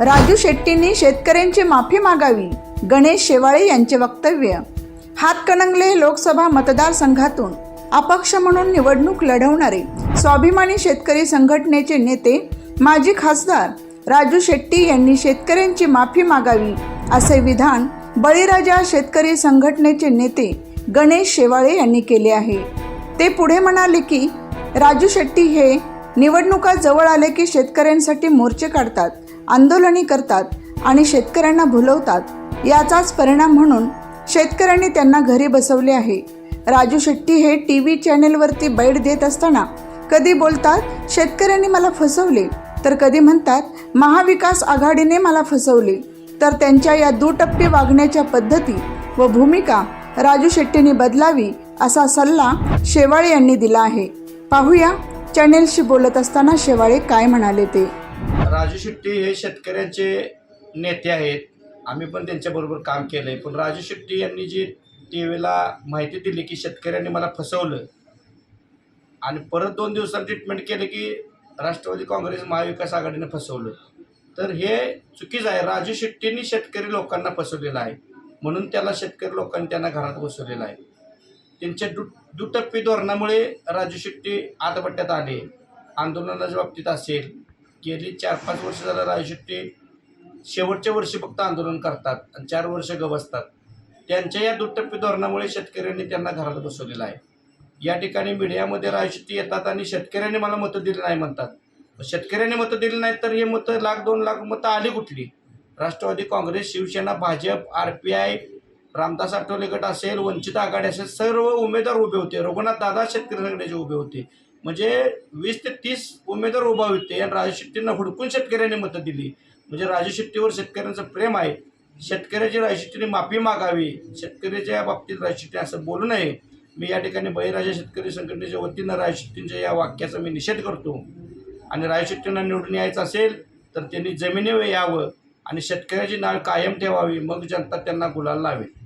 राजू शेट्टींनी शेतकऱ्यांची माफी मागावी. गणेश शेवाळे यांचे वक्तव्य. हातकणंगले लोकसभा मतदारसंघातून अपक्ष म्हणून निवडणूक लढवणारे स्वाभिमानी शेतकरी संघटनेचे नेते माजी खासदार राजू शेट्टी यांनी शेतकऱ्यांची माफी मागावी असे विधान बळीराजा शेतकरी संघटनेचे नेते गणेश शेवाळे यांनी केले आहे. ते पुढे म्हणाले की राजू शेट्टी हे निवडणुका जवळ आले की शेतकऱ्यांसाठी मोर्चे काढतात. आंदोलने करतात आणि शेतकऱ्यांना भुलवतात याचाच परिणाम म्हणून शेतकऱ्यांनी त्यांना घरी बसवले आहे. राजू शेट्टी हे टी व्ही चॅनेलवरती बैठ देत असताना कधी बोलतात शेतकऱ्यांनी मला फसवले. तर कधी म्हणतात महाविकास आघाडीने मला फसवले. तर त्यांच्या या दुटप्पी वागण्याच्या पद्धती व भूमिका राजू शेट्टींनी बदलावी असा सल्ला शेवाळे यांनी दिला आहे. पाहूया चॅनेलशी बोलत असताना शेवाळे काय म्हणाले ते. राजू शेट्टी हे शेतकऱ्यांचे नेते आहेत. आम्ही पण त्यांच्याबरोबर काम केलं आहे पण राजू शेट्टी यांनी जी टी व्हीला माहिती दिली की शेतकऱ्यांनी मला फसवलं आणि परत दोन दिवसात ट्रीटमेंट केलं की राष्ट्रवादी काँग्रेस महाविकास आघाडीने फसवलं. तर हे चुकीचं आहे. राजू शेट्टींनी शेतकरी लोकांना फसवलेलं आहे. म्हणून त्याला शेतकरी लोकांनी त्यांना घरात बसवलेलं आहे. त्यांच्या दु दुटप्पी धोरणामुळे राजू शेट्टी आतपट्ट्यात आले. आंदोलनाच्या बाबतीत असेल गेली चार पाच वर्ष झालं राजू शेट्टी शेवटच्या वर्षी फक्त आंदोलन करतात आणि चार वर्ष ग बसतात त्यांच्या या दुटप्पी धोरणामुळे शेतकऱ्यांनी त्यांना घरात बसवलेलं आहे. या ठिकाणी मीडियामध्ये राजू शेट्टी येतात आणि शेतकऱ्यांनी मला मतं दिली नाही म्हणतात. शेतकऱ्यांनी मतं दिली नाही तर हे मतं लाख दोन लाख मतं आली कुठली? Rashtrawadi Congress Shiv Sena Bhajap R P I Ramdas Athawale गट असेल वंचित आघाडी असेल सर्व उमेदवार उभे होते. रघुनाथ दादा शेतकरी संघटनेचे उभे होते. म्हणजे वीस ते तीस उमेदवार उभा होते. आणि राजू शेट्टींना हुडकून शेतकऱ्यांनी मतं दिली. म्हणजे राजू शेट्टीवर शेतकऱ्यांचं प्रेम आहे. शेतकऱ्याची राजू शेट्टीने माफी मागावी. शेतकऱ्याच्या बाबतीत राजू शेट्टी असं बोलू नये. मी या ठिकाणी बळीराजा शेतकरी संघटनेच्या वतीनं राजू शेट्टींच्या या वाक्याचा मी निषेध करतो. आणि राजू शेट्टींना निवडून यायचं असेल तर त्यांनी जमिनीवर यावं आणि शेतकऱ्याची नाळ कायम ठेवावी. मग जनता त्यांना गुलाल लावेल.